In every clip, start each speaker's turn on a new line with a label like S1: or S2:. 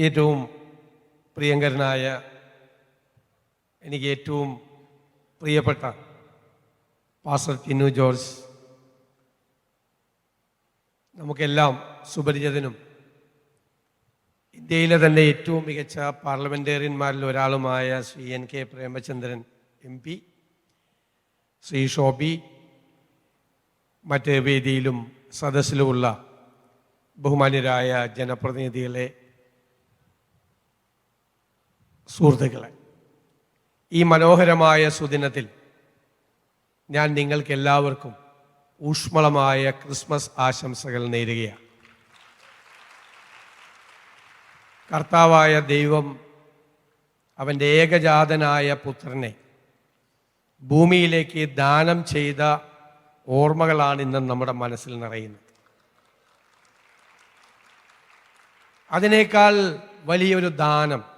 S1: ഏറ്റവും പ്രിയങ്കരനായ എനിക്ക് ഏറ്റവും പ്രിയപ്പെട്ട പാസ്റ്റർ ടിനു ജോർജ്. നമുക്കെല്ലാം സുപരിചിതനും ഇന്ത്യയിലെ തന്നെ ഏറ്റവും മികച്ച പാർലമെന്റേറിയന്മാരിൽ ഒരാളുമായ Shri N K Premachandran M P Shri Shobi മറ്റ് വേദിയിലും സദസ്സിലുമുള്ള ബഹുമാന്യരായ ജനപ്രതിനിധികളെ സുഹൃത്തുക്കളെ ഈ മനോഹരമായ സുദിനത്തിൽ ഞാൻ നിങ്ങൾക്ക് എല്ലാവർക്കും ഊഷ്മളമായ ക്രിസ്മസ് ആശംസകൾ നേരുകയാണ്. കർത്താവായ ദൈവം അവന്റെ ഏകജാതനായ പുത്രനെ ഭൂമിയിലേക്ക് ദാനം ചെയ്ത ഓർമ്മകളാണ് ഇന്ന് നമ്മുടെ മനസ്സിൽ നിറയുന്നത്. അതിനേക്കാൾ വലിയൊരു ദാനം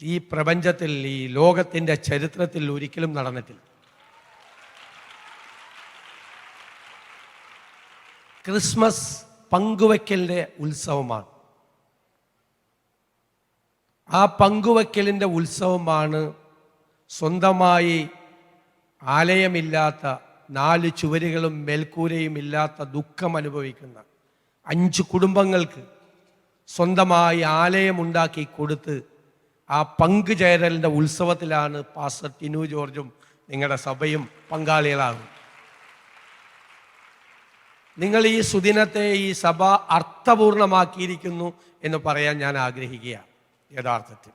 S1: ഈ പ്രപഞ്ചത്തിൽ ഈ ലോകത്തിന്റെ ചരിത്രത്തിൽ ഒരിക്കലും നടന്നിട്ടില്ല. ക്രിസ്മസ് പങ്കുവയ്ക്കലിന്റെ ഉത്സവമാണ്. ആ പങ്കുവയ്ക്കലിന്റെ ഉത്സവമാണ് സ്വന്തമായി ആലയമില്ലാത്ത നാല് ചുവരുകളും മേൽക്കൂരയും ഇല്ലാത്ത ദുഃഖം അനുഭവിക്കുന്ന അഞ്ച് കുടുംബങ്ങൾക്ക് സ്വന്തമായി ആലയമുണ്ടാക്കി കൊടുത്ത് ആ പങ്ക് പങ്കുചേരലിന്റെ ഉത്സവത്തിലാണ് പാസ്റ്റർ ടിനു ജോർജും നിങ്ങളുടെ സഭയും പങ്കാളികളാകും നിങ്ങൾ ഈ സുദിനത്തെ ഈ സഭ അർത്ഥപൂർണമാക്കിയിരിക്കുന്നു എന്ന് പറയാൻ ഞാൻ ആഗ്രഹിക്കുകയാണ് യഥാർത്ഥത്തിൽ.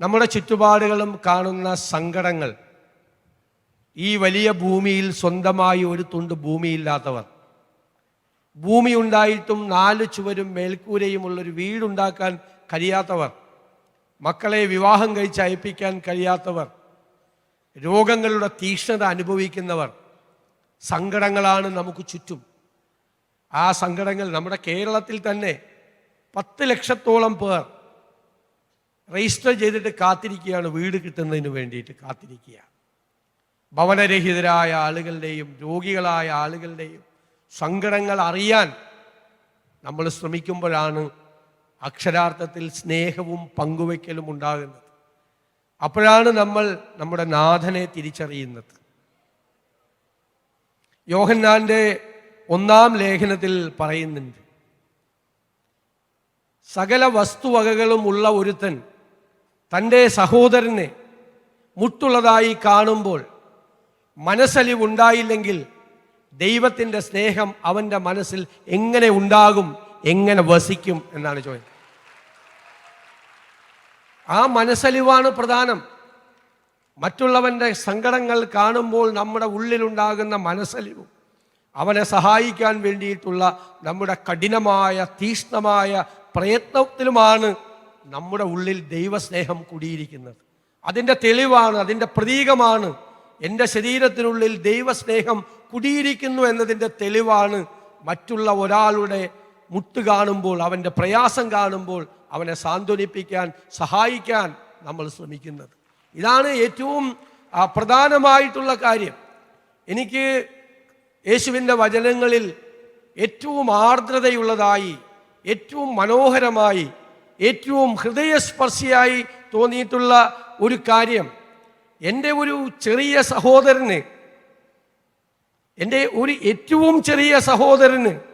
S1: നമ്മുടെ ചുറ്റുപാടുകളും കാണുന്ന സങ്കടങ്ങൾ ഈ വലിയ ഭൂമിയിൽ സ്വന്തമായി ഒരു തുണ്ട് ഭൂമിയില്ലാത്തവർ. ഭൂമി ഉണ്ടായിട്ടും നാല് ചുവരും മേൽക്കൂരയുമുള്ളൊരു വീടുണ്ടാക്കാൻ കഴിയാത്തവർ. മക്കളെ വിവാഹം കഴിച്ച് അയപ്പിക്കാൻ കഴിയാത്തവർ രോഗങ്ങളുടെ തീക്ഷ്ണത അനുഭവിക്കുന്നവർ സങ്കടങ്ങളാണ് നമുക്ക് ചുറ്റും. ആ സങ്കടങ്ങൾ നമ്മുടെ കേരളത്തിൽ തന്നെ പത്ത് ലക്ഷത്തോളം പേർ രജിസ്റ്റർ ചെയ്തിട്ട് കാത്തിരിക്കുകയാണ് വീട് കിട്ടുന്നതിന് വേണ്ടിയിട്ട് കാത്തിരിക്കുക. ഭവനരഹിതരായ ആളുകളുടെയും രോഗികളായ ആളുകളുടെയും സങ്കടങ്ങൾ അറിയാൻ നമ്മൾ ശ്രമിക്കുമ്പോഴാണ് അക്ഷരാർത്ഥത്തിൽ സ്നേഹവും പങ്കുവയ്ക്കലും ഉണ്ടാകുന്നത്. അപ്പോഴാണ് നമ്മൾ നമ്മുടെ നാഥനെ തിരിച്ചറിയുന്നത്. യോഹന്നാന്റെ ഒന്നാം ലേഖനത്തിൽ പറയുന്നുണ്ട് സകല വസ്തുവകകളും ഉള്ള ഒരുത്തൻ തന്റെ സഹോദരനെ മുട്ടുള്ളതായി കാണുമ്പോൾ മനസ്സലിവുണ്ടായില്ലെങ്കിൽ ദൈവത്തിന്റെ സ്നേഹം അവന്റെ മനസ്സിൽ എങ്ങനെ ഉണ്ടാകും എങ്ങനെ വസിക്കും എന്നാണ് ചോദ്യം. ആ മനസ്സലിവാണ് പ്രധാനം. മറ്റുള്ളവന്റെ സങ്കടങ്ങൾ കാണുമ്പോൾ നമ്മുടെ ഉള്ളിലുണ്ടാകുന്ന മനസ്സലിവും അവനെ സഹായിക്കാൻ വേണ്ടിയിട്ടുള്ള നമ്മുടെ കഠിനമായ തീഷ്ണമായ പ്രയത്നത്തിലുമാണ് നമ്മുടെ ഉള്ളിൽ ദൈവസ്നേഹം കുടിയിരിക്കുന്നത്. അതിന്റെ തെളിവാണ് അതിന്റെ പ്രതീകമാണ് എന്റെ ശരീരത്തിനുള്ളിൽ ദൈവസ്നേഹം കുടിയിരിക്കുന്നു എന്നതിന്റെ തെളിവാണ് മറ്റുള്ള ഒരാളുടെ മുട്ട് കാണുമ്പോൾ അവന്റെ പ്രയാസം കാണുമ്പോൾ അവനെ സാന്ത്വനിപ്പിക്കാൻ സഹായിക്കാൻ നമ്മൾ ശ്രമിക്കുന്നത്. ഇതാണ് ഏറ്റവും പ്രധാനമായിട്ടുള്ള കാര്യം. എനിക്ക് യേശുവിന്റെ വചനങ്ങളിൽ ഏറ്റവും ആർദ്രതയുള്ളതായി ഏറ്റവും മനോഹരമായി ഏറ്റവും ഹൃദയസ്പർശിയായി തോന്നിയിട്ടുള്ള ഒരു കാര്യം. എന്റെ ഒരു ചെറിയ സഹോദരന് എന്റെ ഒരു ഏറ്റവും ചെറിയ സഹോദരന്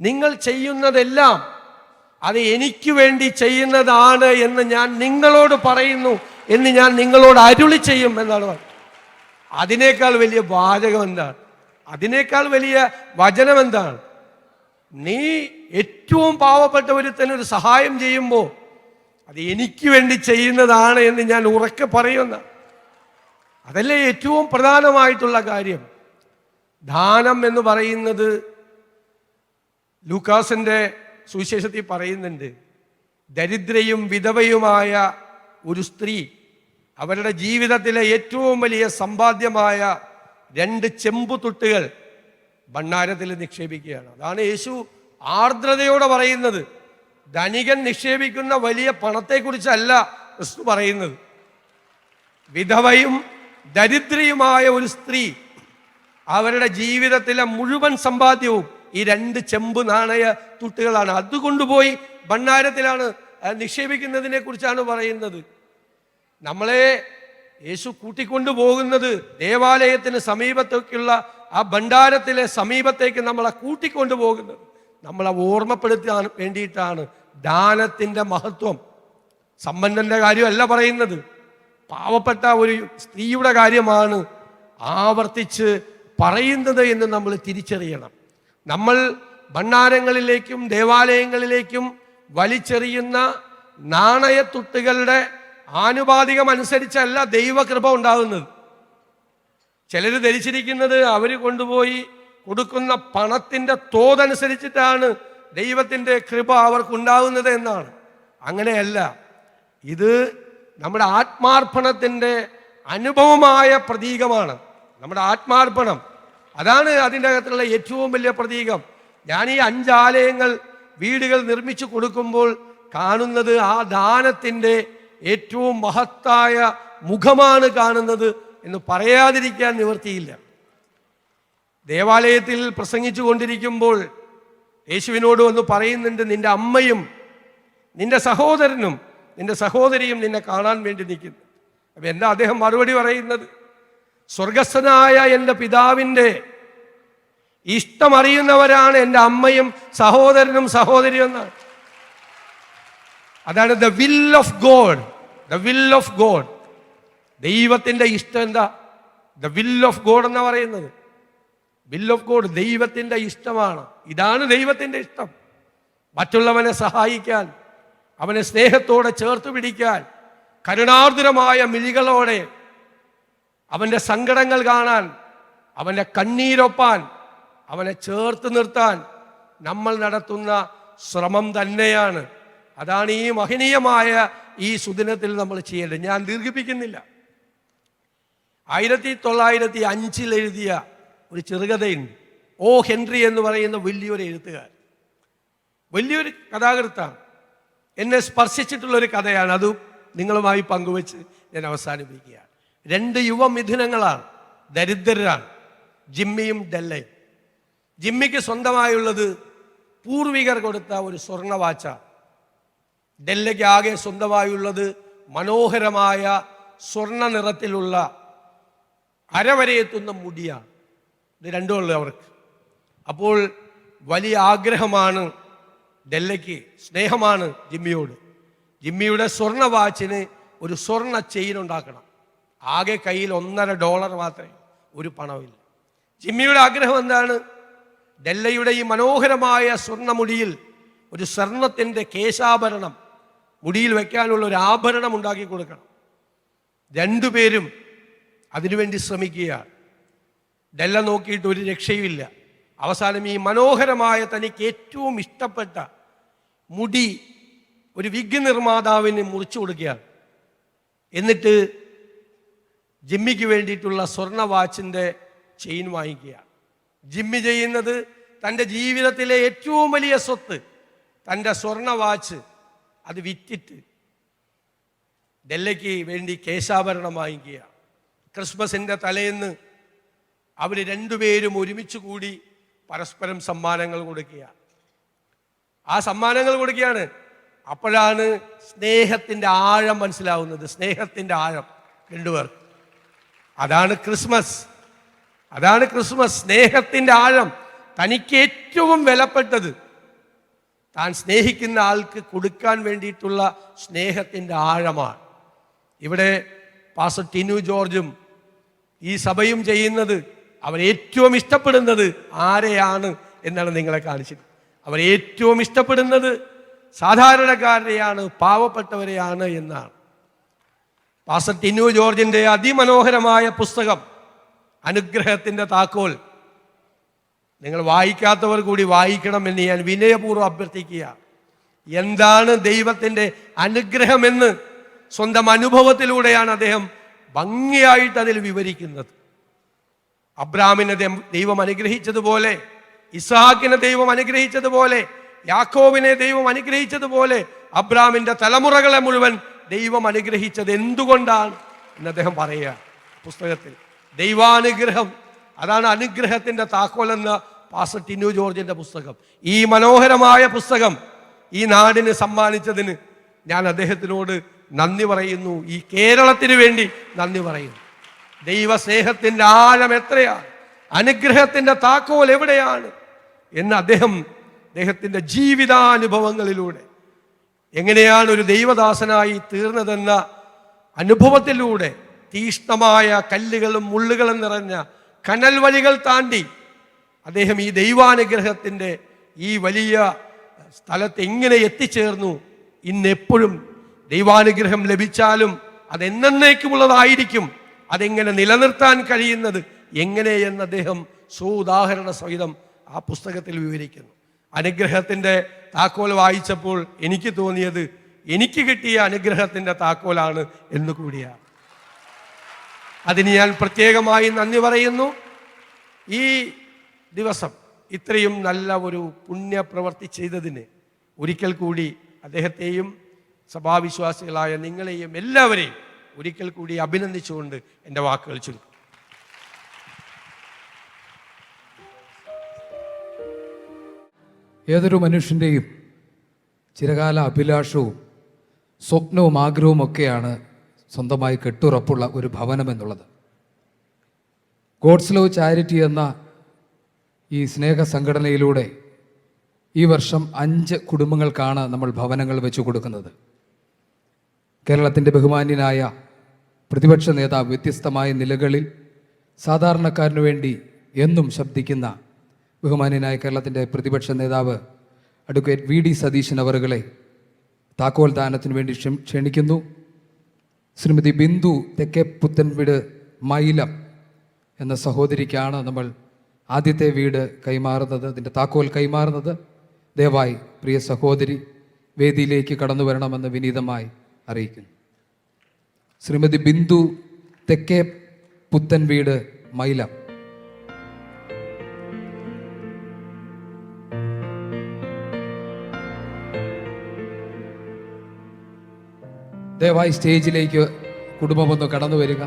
S1: നിങ്ങൾ ചെയ്യുന്നതെല്ലാം അത് എനിക്ക് വേണ്ടി ചെയ്യുന്നതാണ് എന്ന് ഞാൻ നിങ്ങളോട് പറയുന്നു എന്ന് ഞാൻ നിങ്ങളോട് അരുളി ചെയ്യും എന്നാണ്. അതിനേക്കാൾ വലിയ വാചകം എന്താണ്? അതിനേക്കാൾ വലിയ വചനം എന്താണ്? നീ ഏറ്റവും പാവപ്പെട്ട ഒരുത്തന് ഒരു സഹായം ചെയ്യുമ്പോൾ അത് എനിക്ക് വേണ്ടി ചെയ്യുന്നതാണ് എന്ന് ഞാൻ ഉറക്കെ പറയുന്ന അതല്ലേ ഏറ്റവും പ്രധാനമായിട്ടുള്ള കാര്യം? ദാനം എന്ന് പറയുന്നത് ലൂക്കാസിന്റെ സുവിശേഷത്തിൽ പറയുന്നുണ്ട് ദരിദ്രയും വിധവയുമായ ഒരു സ്ത്രീ അവരുടെ ജീവിതത്തിലെ ഏറ്റവും വലിയ സമ്പാദ്യമായ രണ്ട് ചെമ്പു തുട്ടുകൾ ഭണ്ണാരത്തിൽ നിക്ഷേപിക്കുകയാണ്. അതാണ് യേശു ആർദ്രതയോടെ പറയുന്നത്. ധനികൻ നിക്ഷേപിക്കുന്ന വലിയ പണത്തെക്കുറിച്ചല്ല ക്രിസ്തു പറയുന്നത്. വിധവയും ദരിദ്രയുമായ ഒരു സ്ത്രീ അവരുടെ ജീവിതത്തിലെ മുഴുവൻ സമ്പാദ്യവും ഈ രണ്ട് ചെമ്പ് നാണയ തുട്ടുകളാണ്. അത് കൊണ്ടുപോയി ഭണ്ഡാരത്തിലാണ് ആ, നിക്ഷേപിക്കുന്നതിനെ കുറിച്ചാണ് പറയുന്നത്. നമ്മളെ യേശു കൂട്ടിക്കൊണ്ടു പോകുന്നത് ദേവാലയത്തിന് സമീപത്തേക്കുള്ള ആ ഭണ്ഡാരത്തിലെ സമീപത്തേക്ക് നമ്മളെ കൂട്ടിക്കൊണ്ടു പോകുന്നത് നമ്മളെ ഓർമ്മപ്പെടുത്താൻ വേണ്ടിയിട്ടാണ് ദാനത്തിന്റെ മഹത്വം. സമ്പന്നന്റെ കാര്യമല്ല പറയുന്നത്. പാവപ്പെട്ട ഒരു സ്ത്രീയുടെ കാര്യമാണ് ആവർത്തിച്ച് പറയുന്നത് എന്ന് നമ്മൾ തിരിച്ചറിയണം. നമ്മൾ ഭണ്ഡാരങ്ങളിലേക്കും ദേവാലയങ്ങളിലേക്കും വലിച്ചെറിയുന്ന നാണയത്തുട്ടുകളുടെ ആനുപാതികമനുസരിച്ചല്ല ദൈവകൃപ ഉണ്ടാകുന്നത്. ചിലർ ധരിച്ചിരിക്കുന്നത് അവർ കൊണ്ടുപോയി കൊടുക്കുന്ന പണത്തിന്റെ തോതനുസരിച്ചിട്ടാണ് ദൈവത്തിന്റെ കൃപ അവർക്കുണ്ടാകുന്നത് എന്നാണ്. അങ്ങനെയല്ല. ഇത് നമ്മുടെ ആത്മാർപ്പണത്തിന്റെ അനുഭവമായ പ്രതീകമാണ്. നമ്മുടെ ആത്മാർപ്പണം അതാണ് അതിന്റെ അകത്തുള്ള ഏറ്റവും വലിയ പ്രതീകം. ഞാൻ ഈ അഞ്ചാലയങ്ങൾ വീടുകൾ നിർമ്മിച്ചു കൊടുക്കുമ്പോൾ കാണുന്നത് ആ ദാനത്തിന്റെ ഏറ്റവും മഹത്തായ മുഖമാണ് കാണുന്നത് എന്ന് പറയാതിരിക്കാൻ നിവർത്തിയില്ല ദേവാലയത്തിൽ പ്രസംഗിച്ചു കൊണ്ടിരിക്കുമ്പോൾ യേശുവിനോട് വന്ന് പറയുന്നുണ്ട് നിന്റെ അമ്മയും നിന്റെ സഹോദരനും നിന്റെ സഹോദരിയും നിന്നെ കാണാൻ വേണ്ടി നിൽക്കുന്നു. അപ്പം എന്താ അദ്ദേഹം മറുപടി പറയുന്നത്? സ്വർഗസ്ഥനായ എന്റെ പിതാവിന്റെ ഇഷ്ടമറിയുന്നവരാണ് എന്റെ അമ്മയും സഹോദരനും സഹോദരിയും എന്നാണ്. അതാണ് the will of God the will of God ദൈവത്തിന്റെ ഇഷ്ടം എന്താ? ദ വിൽ ഓഫ് ഗോഡ് എന്ന് പറയുന്നത്. വിൽ ഓഫ് ഗോഡ് ദൈവത്തിന്റെ ഇഷ്ടമാണ്. ഇതാണ് ദൈവത്തിന്റെ ഇഷ്ടം. മറ്റുള്ളവനെ സഹായിക്കാൻ അവനെ സ്നേഹത്തോടെ ചേർത്ത് പിടിക്കാൻ കരുണാർദ്രമായ മിഴികളോടെ അവന്റെ സങ്കടങ്ങൾ കാണാൻ അവന്റെ കണ്ണീരൊപ്പാൻ അവനെ ചേർത്ത് നിർത്താൻ നമ്മൾ നടത്തുന്ന ശ്രമം തന്നെയാണ്. അതാണ് ഈ മഹനീയമായ ഈ സുദിനത്തിൽ നമ്മൾ ചെയ്യേണ്ടത്. ഞാൻ ദീർഘിപ്പിക്കുന്നില്ല. ആയിരത്തി തൊള്ളായിരത്തി അഞ്ചിൽ എഴുതിയ ഒരു ചെറുകഥയുണ്ട്. ഓ ഹെൻറി എന്ന് പറയുന്ന വലിയൊരു എഴുത്തുകാരൻ. വലിയൊരു കഥാകൃത്താണ്. എന്നെ സ്പർശിച്ചിട്ടുള്ളൊരു കഥയാണ്. അതും നിങ്ങളുമായി പങ്കുവെച്ച് ഞാൻ അവസാനിപ്പിക്കുകയാണ്. രണ്ട് യുവമിഥുനങ്ങളാണ് ദരിദ്രരാണ് ജിമ്മിയും ഡെല്ലയും ജിമ്മിക്ക് സ്വന്തമായുള്ളത് പൂർവികർ കൊടുത്ത ഒരു സ്വർണവാച്ച. ഡെല്ലയ്ക്ക് ആകെ സ്വന്തമായുള്ളത് മനോഹരമായ സ്വർണ നിറത്തിലുള്ള അരവരെയെത്തുന്ന മുടിയാണ്. ഇത് രണ്ടുമുള്ളത് അവർക്ക്. അപ്പോൾ വലിയ ആഗ്രഹമാണ് ഡെല്ലയ്ക്ക് സ്നേഹമാണ് ജിമ്മിയോട്. ജിമ്മിയുടെ സ്വർണ വാച്ചിന് ഒരു സ്വർണ ചെയിൻ ഉണ്ടാക്കണം. ആകെ കയ്യിൽ ഒന്നര ഡോളർ മാത്രമേ ഒരു പണമില്ല ജിമ്മിയുടെ ആഗ്രഹം എന്താണ്? ഡെല്ലയുടെ ഈ മനോഹരമായ സ്വർണമുടിയിൽ ഒരു സ്വർണത്തിന്റെ കേശാഭരണം മുടിയിൽ വെക്കാനുള്ള ഒരു ആഭരണം ഉണ്ടാക്കി കൊടുക്കണം. രണ്ടുപേരും അതിനുവേണ്ടി ശ്രമിക്കുകയാണ്. ഡെല്ല നോക്കിയിട്ട് ഒരു രക്ഷയുമില്ല. അവസാനം ഈ മനോഹരമായ തനിക്ക് ഏറ്റവും ഇഷ്ടപ്പെട്ട മുടി ഒരു വിഗ് നിർമ്മാതാവിന് മുറിച്ചു കൊടുക്കുകയാണ്. എന്നിട്ട് ജിമ്മിക്ക് വേണ്ടിയിട്ടുള്ള സ്വർണ വാച്ചിന്റെ ചെയിൻ വാങ്ങിക്കുകയാണ്. ജിമ്മി ചെയ്യുന്നത് തന്റെ ജീവിതത്തിലെ ഏറ്റവും വലിയ സ്വത്ത് തന്റെ സ്വർണ വാച്ച് അത് വിറ്റിട്ട് ഡെല്ലയ്ക്ക് വേണ്ടി കേശാഭരണം വാങ്ങിക്കുക ക്രിസ്മസിന്റെ തലേന്ന് അവർ രണ്ടുപേരും ഒരുമിച്ച് കൂടി പരസ്പരം സമ്മാനങ്ങൾ കൊടുക്കുക ആ സമ്മാനങ്ങൾ കൊടുക്കുകയാണ്. അപ്പോഴാണ് സ്നേഹത്തിന്റെ ആഴം മനസ്സിലാവുന്നത്. സ്നേഹത്തിന്റെ ആഴം. രണ്ടുപേർ അതാണ് ക്രിസ്മസ്. അതാണ് ക്രിസ്മസ്. സ്നേഹത്തിന്റെ ആഴം തനിക്ക് ഏറ്റവും വിലപ്പെട്ടത്. താൻ സ്നേഹിക്കുന്ന ആൾക്ക് കൊടുക്കാൻ വേണ്ടിയിട്ടുള്ള സ്നേഹത്തിന്റെ ആഴമാണ്. ഇവിടെ പാസ്റ്റർ ടിനു ജോർജും ഈ സഭയും ചെയ്യുന്നത് അവർ ഏറ്റവും ഇഷ്ടപ്പെടുന്നത് ആരെയാണ് എന്നാണ് നിങ്ങളെ കാണിച്ചത്. അവർ ഏറ്റവും ഇഷ്ടപ്പെടുന്നത് സാധാരണക്കാരെയാണ് പാവപ്പെട്ടവരെയാണ് എന്നാണ്. പാസ്റ്റർ ടിന്നു ജോർജിന്റെ അതിമനോഹരമായ പുസ്തകം അനുഗ്രഹത്തിന്റെ താക്കോൽ. നിങ്ങൾ വായിക്കാത്തവർ കൂടി വായിക്കണമെന്ന് ഞാൻ വിനയപൂർവം അഭ്യർത്ഥിക്കുക. എന്താണ് ദൈവത്തിന്റെ അനുഗ്രഹമെന്ന് സ്വന്തം അനുഭവത്തിലൂടെയാണ് അദ്ദേഹം ഭംഗിയായിട്ട് അതിൽ വിവരിക്കുന്നത്. അബ്രാമിനെ ദൈവം- അനുഗ്രഹിച്ചതുപോലെ ഇസഹാക്കിനെ ദൈവം അനുഗ്രഹിച്ചതുപോലെ യാക്കോവിനെ ദൈവം അനുഗ്രഹിച്ചതുപോലെ അബ്രാമിന്റെ തലമുറകളെ മുഴുവൻ ദൈവം അനുഗ്രഹിച്ചത് എന്തുകൊണ്ടാണ് എന്ന് അദ്ദേഹം പറയുക പുസ്തകത്തിൽ. ദൈവാനുഗ്രഹം അതാണ് അനുഗ്രഹത്തിന്റെ താക്കോൽ എന്ന പാസ്റ്റർ ടിന്നു ജോർജിന്റെ പുസ്തകം. ഈ മനോഹരമായ പുസ്തകം ഈ നാടിന് സമ്മാനിച്ചതിന് ഞാൻ അദ്ദേഹത്തിനോട് നന്ദി പറയുന്നു. ഈ കേരളത്തിന് വേണ്ടി നന്ദി പറയുന്നു. ദൈവസ്നേഹത്തിന്റെ ആഴം എത്രയാണ്? അനുഗ്രഹത്തിന്റെ താക്കോൽ എവിടെയാണ്? എന്ന് അദ്ദേഹം അദ്ദേഹത്തിന്റെ ജീവിതാനുഭവങ്ങളിലൂടെ എങ്ങനെയാണ് ഒരു ദൈവദാസനായി തീർന്നതെന്ന അനുഭവത്തിലൂടെ തീഷ്ണമായ കല്ലുകളും മുള്ളുകളും നിറഞ്ഞ കനൽ വഴികൾ താണ്ടി അദ്ദേഹം ഈ ദൈവാനുഗ്രഹത്തിന്റെ ഈ വലിയ സ്ഥലത്ത് എങ്ങനെ എത്തിച്ചേർന്നു? ഇന്നെപ്പോഴും ദൈവാനുഗ്രഹം ലഭിച്ചാലും അതെന്നേക്കുമുള്ളതായിരിക്കും. അതെങ്ങനെ നിലനിർത്താൻ കഴിയുന്നത്? എങ്ങനെയെന്ന് അദ്ദേഹം സുദാഹരണ സഹിതം ആ പുസ്തകത്തിൽ വിവരിക്കുന്നു. അനുഗ്രഹത്തിന്റെ താക്കോൽ വായിച്ചപ്പോൾ എനിക്ക് തോന്നിയത് എനിക്ക് കിട്ടിയ അനുഗ്രഹത്തിന്റെ താക്കോലാണ് എന്ന് കൂടിയാണ്. അതിന് ഞാൻ പ്രത്യേകമായി നന്ദി പറയുന്നു. ഈ ദിവസം ഇത്രയും നല്ല ഒരു പുണ്യപ്രവർത്തി ചെയ്തതിന് ഒരിക്കൽ കൂടി അദ്ദേഹത്തെയും സഭാവിശ്വാസികളായ നിങ്ങളെയും എല്ലാവരെയും ഒരിക്കൽ കൂടി അഭിനന്ദിച്ചുകൊണ്ട് എന്റെ വാക്കുകൾ ചുരുക്കും
S2: ഏതൊരു മനുഷ്യന്റെയും ചിരകാല അഭിലാഷവും സ്വപ്നവും ആഗ്രഹവും ഒക്കെയാണ് സ്വന്തമായി കെട്ടുറപ്പുള്ള ഒരു ഭവനം എന്നുള്ളത്. ഗോഡ്സ് ലവ് ചാരിറ്റി എന്ന ഈ സ്നേഹ സംഘടനയിലൂടെ ഈ വർഷം അഞ്ച് കുടുംബങ്ങൾക്കാണ് നമ്മൾ ഭവനങ്ങൾ വെച്ചു കൊടുക്കുന്നത്. കേരളത്തിന്റെ ബഹുമാന്യനായ പ്രതിപക്ഷ നേതാവ് വ്യത്യസ്തമായ നിലകളിൽ സാധാരണക്കാരനു വേണ്ടി എന്നും ശബ്ദിക്കുന്ന ബഹുമാന്യനായ കേരളത്തിന്റെ പ്രതിപക്ഷ നേതാവ് അഡ്വക്കേറ്റ് വി ഡി സതീശൻ അവറുകളെ താക്കോൽ ദാനത്തിന് വേണ്ടി ക്ഷ- ക്ഷണിക്കുന്നു. ശ്രീമതി ബിന്ദു തെക്കേ പുത്തൻവീട് മൈലം എന്ന സഹോദരിക്കാണ് നമ്മൾ ആദ്യത്തെ വീട് കൈമാറുന്നത് അതിന്റെ താക്കോൽ കൈമാറുന്നത്. ദയവായി പ്രിയ സഹോദരി വേദിയിലേക്ക് കടന്നു വരണമെന്ന് വിനീതമായി അറിയിക്കുന്നു. ശ്രീമതി ബിന്ദു തെക്കേ പുത്തൻവീട് മൈലം. ദയവായി സ്റ്റേജിലേക്ക് കുടുംബമൊന്ന് കടന്നു വരിക.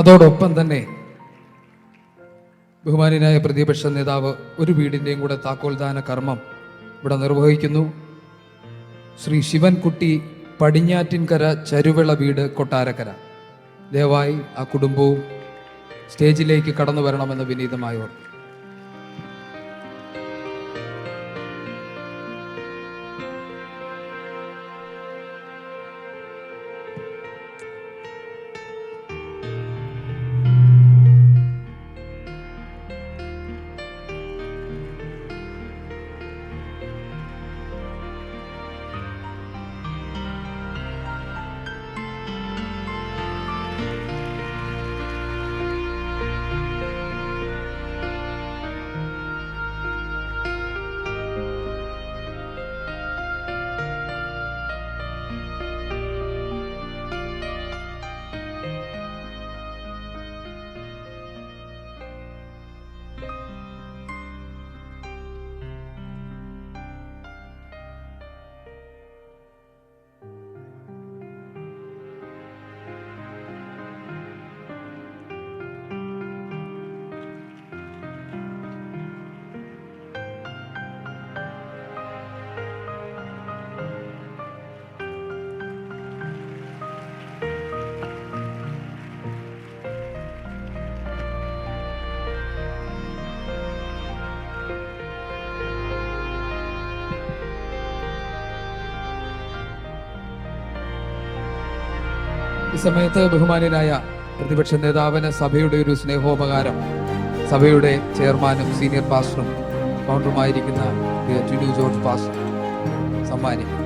S2: അതോടൊപ്പം തന്നെ ബഹുമാനായ പ്രതിപക്ഷ നേതാവ് ഒരു വീടിന്റെയും കൂടെ താക്കോൽദാന കർമ്മം ഇവിടെ നിർവഹിക്കുന്നു. ശ്രീ ശിവൻകുട്ടി പടിഞ്ഞാറ്റിൻകര ചരുവിള വീട് കൊട്ടാരക്കര. ദയവായി ആ കുടുംബവും സ്റ്റേജിലേക്ക് കടന്നു വരണമെന്ന് വിനീതമായി ഓർമ്മ സമയത്ത് ബഹുമാന്യനായ പ്രതിപക്ഷ നേതാവിന് സഭയുടെ ഒരു സ്നേഹോപകാരം. സഭയുടെ ചെയർമാനും സീനിയർ പാസ്റ്ററും ഫൗണ്ടറുമായിരിക്കുന്ന ജോർജ് പാസ്റ്റർ സമ്മാനിക്കും.